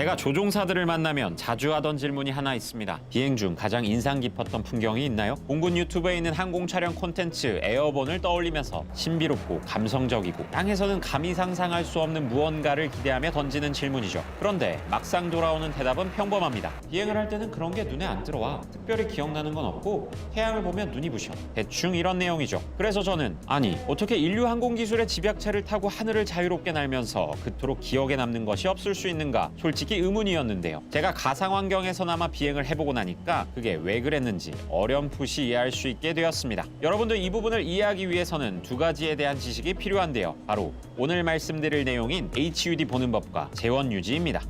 제가 조종사들을 만나면 자주 하던 질문이 하나 있습니다. 비행 중 가장 인상 깊었던 풍경이 있나요? 공군 유튜브에 있는 항공 촬영 콘텐츠 에어본을 떠올리면서 신비롭고 감성적이고 땅에서는 감히 상상할 수 없는 무언가를 기대하며 던지는 질문이죠. 그런데 막상 돌아오는 대답은 평범합니다. 비행을 할 때는 그런 게 눈에 안 들어와. 특별히 기억나는 건 없고 태양을 보면 눈이 부셔. 대충 이런 내용이죠. 그래서 저는 아니 어떻게 인류 항공 기술의 집약체를 타고 하늘을 자유롭게 날면서 그토록 기억에 남는 것이 없을 수 있는가 솔직히 의문이었는데요. 제가 가상 환경에서나마 비행을 해보고 나니까 그게 왜 그랬는지 어렴풋이 이해할 수 있게 되었습니다. 여러분도 이 부분을 이해하기 위해서는 두 가지에 대한 지식이 필요한데요. 바로 오늘 말씀드릴 내용인 HUD 보는 법과 재원 유지입니다.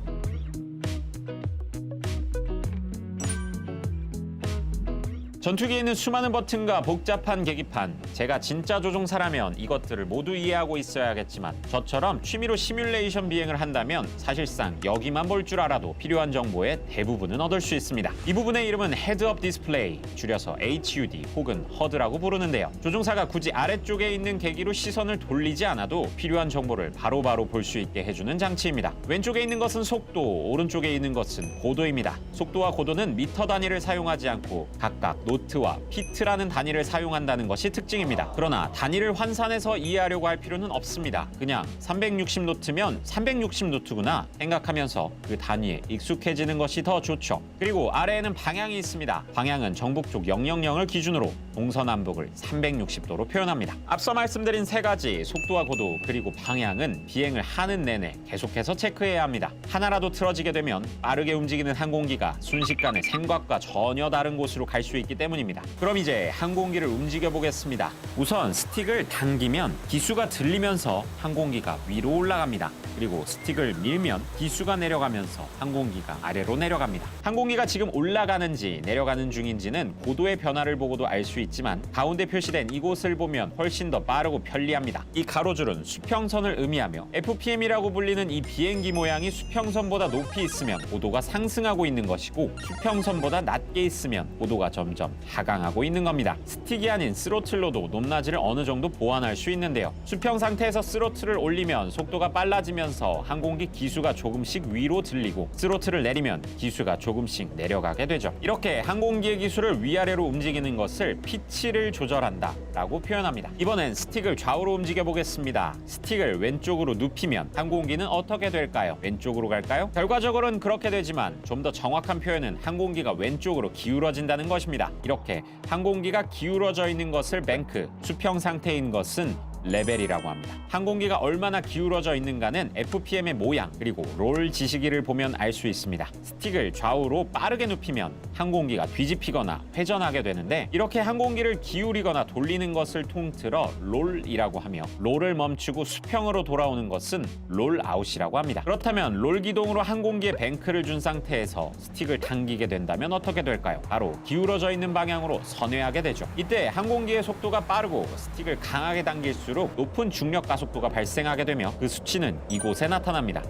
전투기에 있는 수많은 버튼과 복잡한 계기판. 제가 진짜 조종사라면 이것들을 모두 이해하고 있어야겠지만 저처럼 취미로 시뮬레이션 비행을 한다면 사실상 여기만 볼 줄 알아도 필요한 정보의 대부분은 얻을 수 있습니다. 이 부분의 이름은 헤드업 디스플레이, 줄여서 HUD 혹은 HUD라고 부르는데요. 조종사가 굳이 아래쪽에 있는 계기로 시선을 돌리지 않아도 필요한 정보를 바로바로 볼 수 있게 해주는 장치입니다. 왼쪽에 있는 것은 속도, 오른쪽에 있는 것은 고도입니다. 속도와 고도는 미터 단위를 사용하지 않고 각각 노트와 피트라는 단위를 사용한다는 것이 특징입니다. 그러나 단위를 환산해서 이해하려고 할 필요는 없습니다. 그냥 360 노트면 360 노트구나 생각하면서 그 단위에 익숙해지는 것이 더 좋죠. 그리고 아래에는 방향이 있습니다. 방향은 정북쪽 000을 기준으로 동서남북을 360도로 표현합니다. 앞서 말씀드린 세 가지 속도와 고도 그리고 방향은 비행을 하는 내내 계속해서 체크해야 합니다. 하나라도 틀어지게 되면 빠르게 움직이는 항공기가 순식간에 생각과 전혀 다른 곳으로 갈 수 있기 때문 입니다. 그럼 이제 항공기를 움직여 보겠습니다. 우선 스틱을 당기면 기수가 들리면서 항공기가 위로 올라갑니다. 그리고 스틱을 밀면 기수가 내려가면서 항공기가 아래로 내려갑니다. 항공기가 지금 올라가는지 내려가는 중인지는 고도의 변화를 보고도 알 수 있지만 가운데 표시된 이곳을 보면 훨씬 더 빠르고 편리합니다. 이 가로줄은 수평선을 의미하며 FPM이라고 불리는 이 비행기 모양이 수평선보다 높이 있으면 고도가 상승하고 있는 것이고 수평선보다 낮게 있으면 고도가 점점 하강하고 있는 겁니다. 스틱이 아닌 스로틀로도 높낮이를 어느 정도 보완할 수 있는데요. 수평 상태에서 스로틀을 올리면 속도가 빨라지면서 항공기 기수가 조금씩 위로 들리고 스로틀을 내리면 기수가 조금씩 내려가게 되죠. 이렇게 항공기의 기수를 위아래로 움직이는 것을 피치를 조절한다 라고 표현합니다. 이번엔 스틱을 좌우로 움직여 보겠습니다. 스틱을 왼쪽으로 눕히면 항공기는 어떻게 될까요? 왼쪽으로 갈까요? 결과적으로는 그렇게 되지만 좀 더 정확한 표현은 항공기가 왼쪽으로 기울어진다는 것입니다. 이렇게 항공기가 기울어져 있는 것을 뱅크, 수평 상태인 것은 레벨이라고 합니다. 항공기가 얼마나 기울어져 있는가는 FPM의 모양 그리고 롤 지시기를 보면 알 수 있습니다. 스틱을 좌우로 빠르게 눕히면 항공기가 뒤집히거나 회전하게 되는데 이렇게 항공기를 기울이거나 돌리는 것을 통틀어 롤이라고 하며 롤을 멈추고 수평으로 돌아오는 것은 롤아웃이라고 합니다. 그렇다면 롤 기동으로 항공기에 뱅크를 준 상태에서 스틱을 당기게 된다면 어떻게 될까요? 바로 기울어져 있는 방향으로 선회하게 되죠. 이때 항공기의 속도가 빠르고 스틱을 강하게 당길 수록 높은 중력 가속도가 발생하게 되며 그 수치는 이곳에 나타납니다.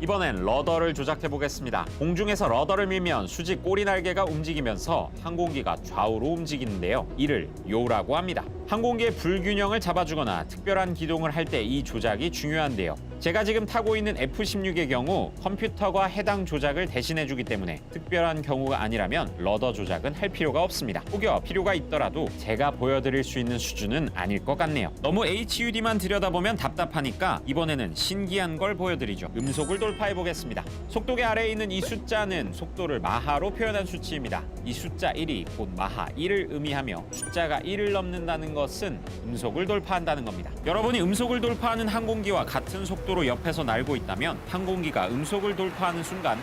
이번엔 러더를 조작해 보겠습니다. 공중에서 러더를 밀면 수직 꼬리 날개가 움직이면서 항공기가 좌우로 움직이는데요. 이를 요라고 합니다. 항공기의 불균형을 잡아주거나 특별한 기동을 할 때 이 조작이 중요한데요. 제가 지금 타고 있는 F-16의 경우 컴퓨터가 해당 조작을 대신해 주기 때문에 특별한 경우가 아니라면 러더 조작은 할 필요가 없습니다. 혹여 필요가 있더라도 제가 보여드릴 수 있는 수준은 아닐 것 같네요. 너무 HUD만 들여다보면 답답하니까 이번에는 신기한 걸 보여드리죠. 음속을 돌파해 보겠습니다. 속도계 아래에 있는 이 숫자는 속도를 마하로 표현한 수치입니다. 이 숫자 1이 곧 마하 1을 의미하며 숫자가 1을 넘는다는 것은 음속을 돌파한다는 겁니다. 여러분이 음속을 돌파하는 항공기와 같은 속도 로 옆에서 날고 있다면 항공기가 음속을 돌파하는 순간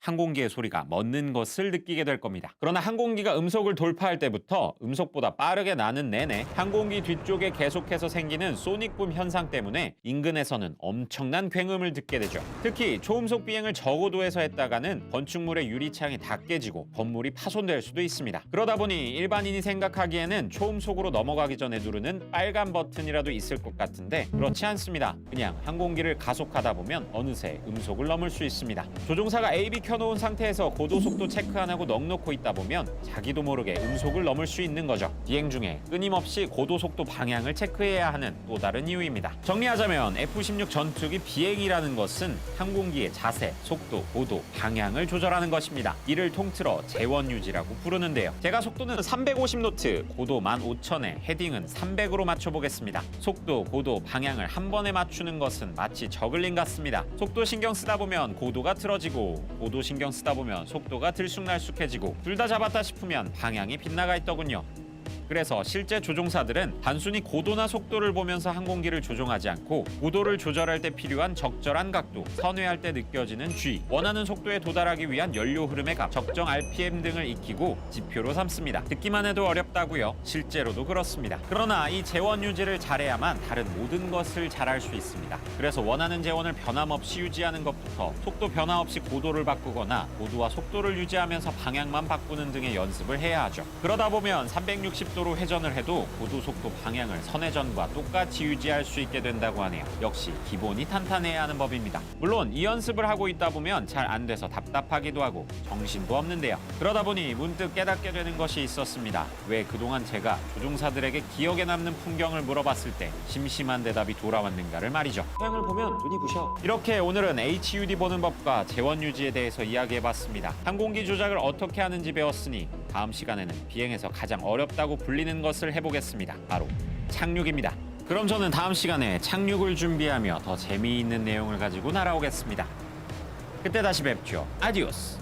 항공기의 소리가 멎는 것을 느끼게 될 겁니다. 그러나 항공기가 음속을 돌파할 때부터 음속보다 빠르게 나는 내내 항공기 뒤쪽에 계속해서 생기는 소닉붐 현상 때문에 인근에서는 엄청난 굉음을 듣게 되죠. 특히 초음속 비행을 저고도에서 했다가는 건축물의 유리창이 다 깨지고 건물이 파손될 수도 있습니다. 그러다 보니 일반인이 생각하기에는 초음속으로 넘어가기 전에 누르는 빨간 버튼이라도 있을 것 같은데 그렇지 않습니다. 그냥 항공기를 가속하다 보면 어느새 음속을 넘을 수 있습니다. 조종사가 AB 켜 놓은 켜놓은 상태에서 고도속도 체크 안 하고 넋 놓고 있다 보면 자기도 모르게 음속을 넘을 수 있는 거죠. 비행 중에 끊임없이 고도속도 방향을 체크해야 하는 또 다른 이유입니다. 정리하자면 F-16 전투기 비행이라는 것은 항공기의 자세, 속도, 고도, 방향을 조절하는 것입니다. 이를 통틀어 재원 유지라고 부르는데요. 제가 속도는 350노트, 고도 15,000에 헤딩은 300으로 맞춰보겠습니다. 속도, 고도, 방향을 한 번에 맞추는 것은 마치 저글링 같습니다. 속도 신경 쓰다 보면 고도가 틀어지고 고도 신경 쓰다 보면 속도가 들쑥날쑥해지고 둘 다 잡았다 싶으면 방향이 빗나가 있더군요. 그래서 실제 조종사들은 단순히 고도나 속도를 보면서 항공기를 조종하지 않고 고도를 조절할 때 필요한 적절한 각도, 선회할 때 느껴지는 G, 원하는 속도에 도달하기 위한 연료 흐름의 값, 적정 RPM 등을 익히고 지표로 삼습니다. 듣기만 해도 어렵다고요. 실제로도 그렇습니다. 그러나 이 재원 유지를 잘해야만 다른 모든 것을 잘할 수 있습니다. 그래서 원하는 재원을 변함없이 유지하는 것부터 속도 변화 없이 고도를 바꾸거나 고도와 속도를 유지하면서 방향만 바꾸는 등의 연습을 해야 하죠. 그러다 보면 360 도로 회전을 해도 고도 속도 방향을 선회전과 똑같이 유지할 수 있게 된다고 하네요. 역시 기본이 탄탄해야 하는 법입니다. 물론 이 연습을 하고 있다 보면 잘 안 돼서 답답하기도 하고 정신도 없는데요. 그러다 보니 문득 깨닫게 되는 것이 있었습니다. 왜 그동안 제가 조종사들에게 기억에 남는 풍경을 물어봤을 때 심심한 대답이 돌아왔는가를 말이죠. 태양을 보면 눈이 부셔. 이렇게 오늘은 HUD 보는 법과 재원 유지에 대해서 이야기해봤습니다. 항공기 조작을 어떻게 하는지 배웠으니 다음 시간에는 비행에서 가장 어렵다고 불리는 것을 해보겠습니다. 바로 착륙입니다. 그럼 저는 다음 시간에 착륙을 준비하며 더 재미있는 내용을 가지고 날아오겠습니다. 그때 다시 뵙죠. 아디오스.